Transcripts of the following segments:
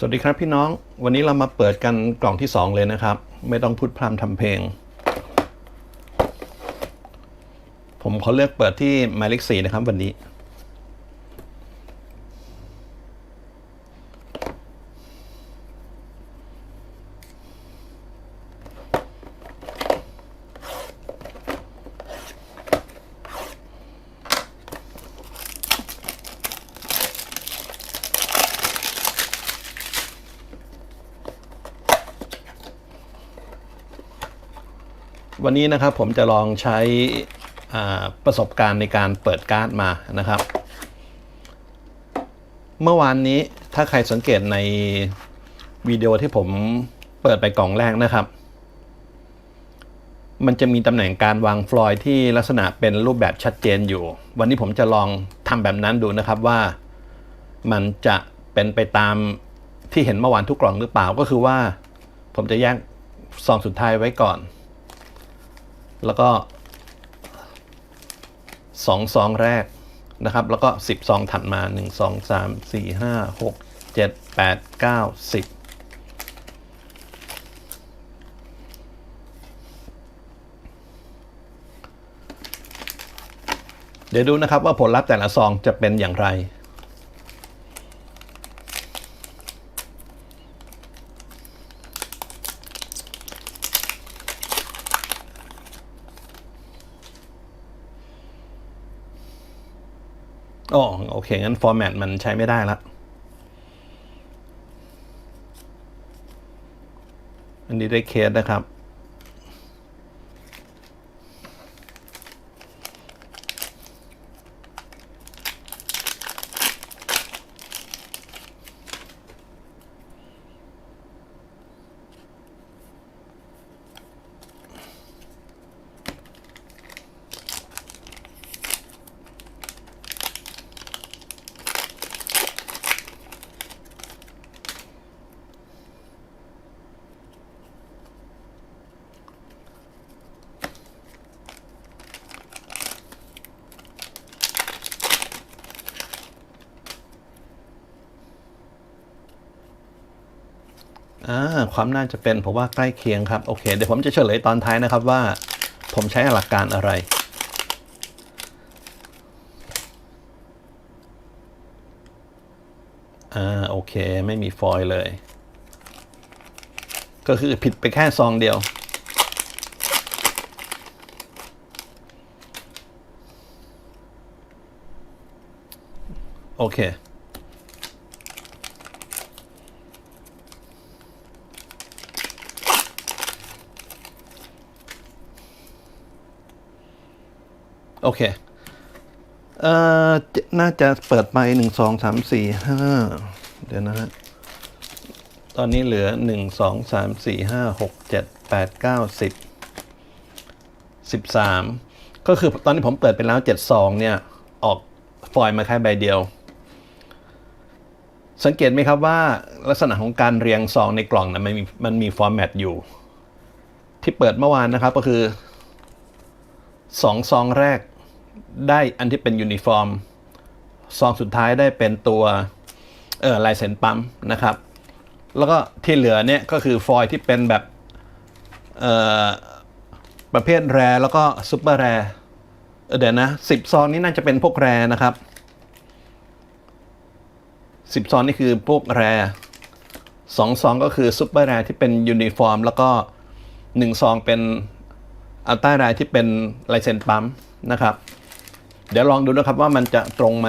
สวัสดีครับพี่น้องวันนี้เรามาเปิดกันกล่องที่ 2 เลยนะครับ ไม่ต้องพูดพร่ำทำเพลง ผมขอเลือกเปิดที่หมายเลขสี่นะครับวันนี้ วันนี้นะครับผมจะลองใช้ประสบการณ์ในการเปิดการ์ดมานะครับ เมื่อวานนี้ถ้าใครสังเกตในวิดีโอที่ผมเปิดไปกล่องแรกนะครับ มันจะมีตำแหน่งการวางฟลอยด์ที่ลักษณะเป็นรูปแบบชัดเจนอยู่ วันนี้ผมจะลองทำแบบนั้นดูนะครับว่ามันจะเป็นไปตามที่เห็นเมื่อวานทุกกล่องหรือเปล่าก็คือว่า ผมจะแยกซองสุดท้ายไว้ก่อน แล้วก็สองซองแรกนะครับ แล้วก็สิบซองถัดมาหนึ่งสองสามสี่ห้าหกเจ็ดแปดเก้าสิบเดี๋ยวดูนะครับว่าผลลัพธ์แต่ละซองจะเป็นอย่างไร อ๋อโอเค งั้นฟอร์แมตมันใช้ไม่ได้ละ อันนี้ได้เคสนะครับ อ่าความน่าจะเป็นผมว่าใกล้เคียงครับ โอเค เดี๋ยวผมจะเฉลยตอนท้ายนะครับว่า ผมใช้หลักการอะไร อ่า โอเค ไม่มีฟอยล์เลย ก็คือผิดไปแค่ซองเดียวโอเค อเค เอ่อ น่าจะเปิดไปหนึ่งสองสามสี่ห้าเดี๋ยวนะฮะ ตอนนี้เหลือหนึ่งสองสามสี่ห้าหกเจ็ดแปดเก้าสิบสิบสามก็คือตอนนี้ผมเปิดไปแล้วเจ็ดซองเนี่ย ออกฟอยล์มาแค่ใบเดียว สังเกตไหมครับว่าลักษณะของการเรียงซองในกล่องนะมันมีมันมีฟอร์แมตอยู่ ที่เปิดเมื่อวานนะครับก็คือสองซองแรก ได้อันที่เป็นยูนิฟอร์มซองสุดท้ายได้เป็นตัวเออลายเซ็นปั๊มนะครับ แล้วก็ที่เหลือเนี่ยก็คือฟอยที่เป็นแบบเอ่อประเภทแรแล้วก็ซูเปอร์แรเดี๋ยวนะสิบซองนี้น่าจะเป็นพวกแรนะครับสิบซองนี่คือพวกแรสองซองก็คือซูเปอร์แรที่เป็นยูนิฟอร์ม แล้วก็หนึ่งซองเป็นอัลต้ารายที่เป็นลายเซ็นปั๊มนะครับ เดี๋ยวลองดูนะครับว่ามันจะตรงไหม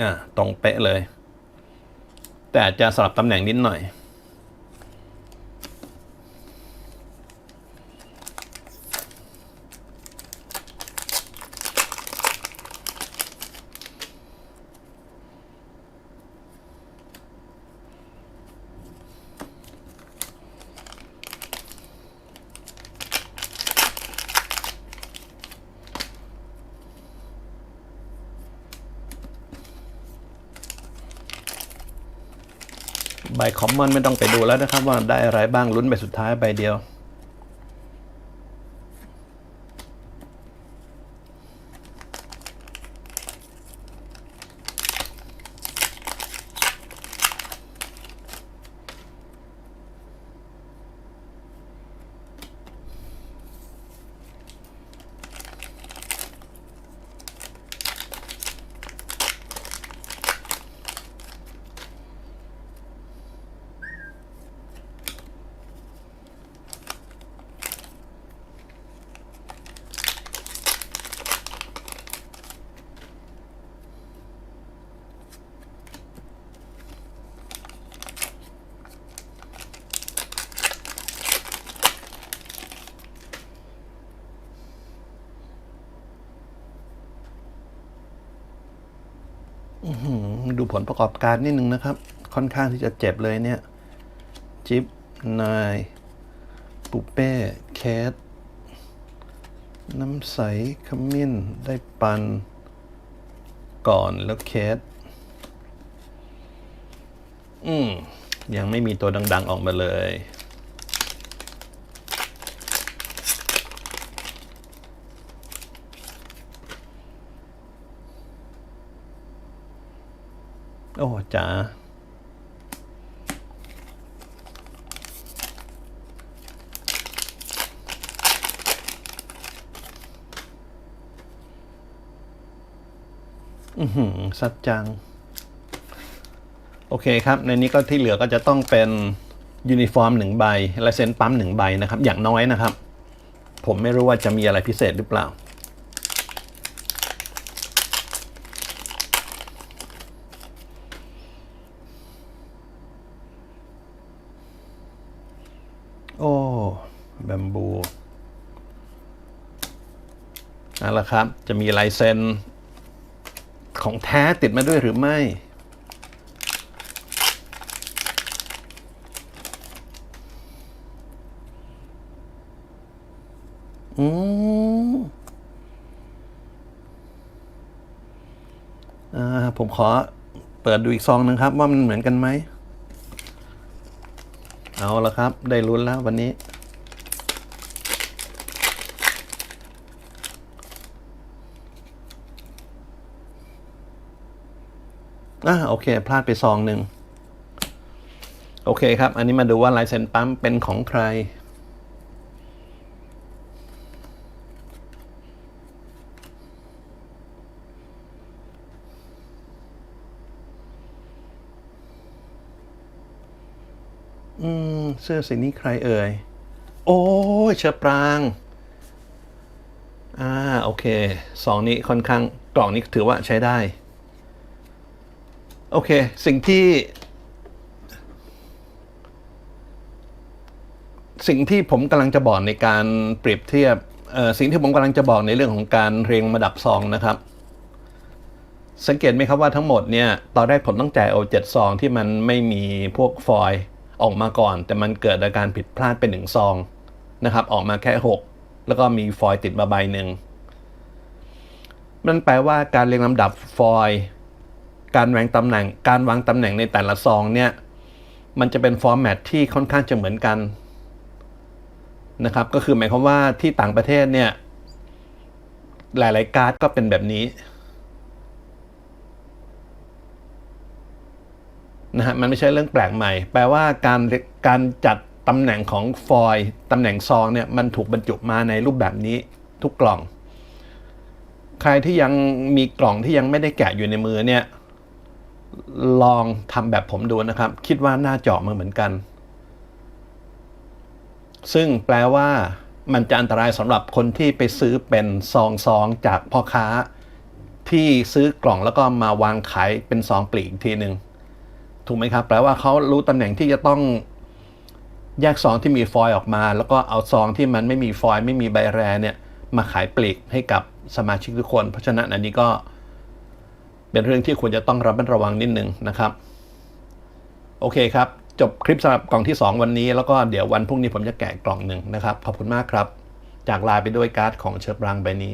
อ่า ตรงเป๊ะเลย แต่อาจจะสลับตำแหน่งนิดหน่อย ใบคอมมอนไม่ต้องไปดูแล้วนะครับว่าได้อะไรบ้างลุ้นใบสุดท้ายใบเดียว ดูผลประกอบการนิดนึงนะครับ ค่อนข้างที่จะเจ็บเลยเนี่ย จิ๊บนายปุเป้เคสน้ำใสขมิ้นได้ปัน ก่อนแล้วเคสอืม ยังไม่มีตัวดัง ๆ ออกมาเลย โอ้จ๋าอือหือสัจจัง โอเคครับ ในนี้ก็ที่เหลือก็จะต้องเป็นยูนิฟอร์มหนึ่งใบลายเซ็นปั๊มหนึ่งใบนะครับ อย่างน้อยนะครับ ผมไม่รู้ว่าจะมีอะไรพิเศษหรือเปล่า โอ้แบ มบูเอาละครับ จะมีลายเซ็นของแท้ติดมาด้วยหรือไม่อืมอ่าผมขอเปิดดูอีกซองหนึงครับ ว่ามันเหมือนกันไหม เอาละครับ ได้ลุ้นแล้ววันนี้ อ่าโอเค พลาดไปซองหนึ่งโอเคครับ อันนี้มาดูว่าลายเซ็นปั๊มเป็นของใคร อืม เสื้อสีนี้ใครเอ่ย โอ้ยเชอปราง อ่า โอเค สองนี้ค่อนข้างกล่องนี้ถือว่าใช้ได้ โอเค สิ่งที่ สิ่งที่ผมกำลังจะบอกในการเปรียบเทียบสิ่งที่ผมกำลังจะบอกในเรื่องของการเรียงระดับซองนะครับ สังเกตไหมครับว่าทั้งหมดเนี่ยตอนแรกผมต้องจ่ายเอาเจ็ดซองที่มันไม่มีพวกฟอยล์ออกมาก่อน แต่มันเกิดอาการผิดพลาดเป็นหนึ่งซองนะครับ ออกมาแค่หกแล้วก็มีฟอยล์ติดมาใบหนึ่งนั่นแปลว่าการเรียงลำดับฟอยล์ การวางตำแหน่ง การวางตำแหน่งในแต่ละซองเนี่ยมันจะเป็นฟอร์แมตที่ค่อนข้างจะเหมือนกันนะครับก็คือหมายความว่าที่ต่างประเทศเนี่ยหลายๆการ์ดก็เป็นแบบนี้นะฮะมันไม่ใช่เรื่องแปลกใหม่ แปลว่าการการจัดตำแหน่งของฟอยล์ตำแหน่งซองเนี่ยมันถูกบรรจุมาในรูปแบบนี้ทุกกล่อง ใครที่ยังมีกล่องที่ยังไม่ได้แกะอยู่ในมือเนี่ย ลองทำแบบผมดูนะครับ คิดว่าหน่าเจาะมาเหมือนกัน ซึ่งแปลว่ามันจะอันตรายสำหรับคนที่ไปซื้อเป็นซองซองๆจากพ่อค้า ที่ซื้อกล่องแล้วก็มาวางขายเป็นซองปลีกอีกทีหนึ่งถูกไหมครับ แปลว่าเขารู้ตำแหน่งที่จะต้องแยกซองที่มีฟอยล์ออกมา แล้วก็เอาซองที่มันไม่มีฟอยล์ไม่มีใบแรเนี่ยมาขายปลีกให้กับสมาชิกทุกคน เพราะฉะนั้นอันนี้ก็ เป็นเรื่องที่ควรจะต้องระมัดระวังนิดนึงนะครับ โอเคครับ จบคลิปสำหรับกล่องที่ 2 วันนี้ แล้วก็เดี๋ยววันพรุ่งนี้ผมจะแกะกล่องหนึ่งนะครับ ขอบคุณมากครับ จากลาไปด้วยการ์ดของเชอร์บรังใบนี้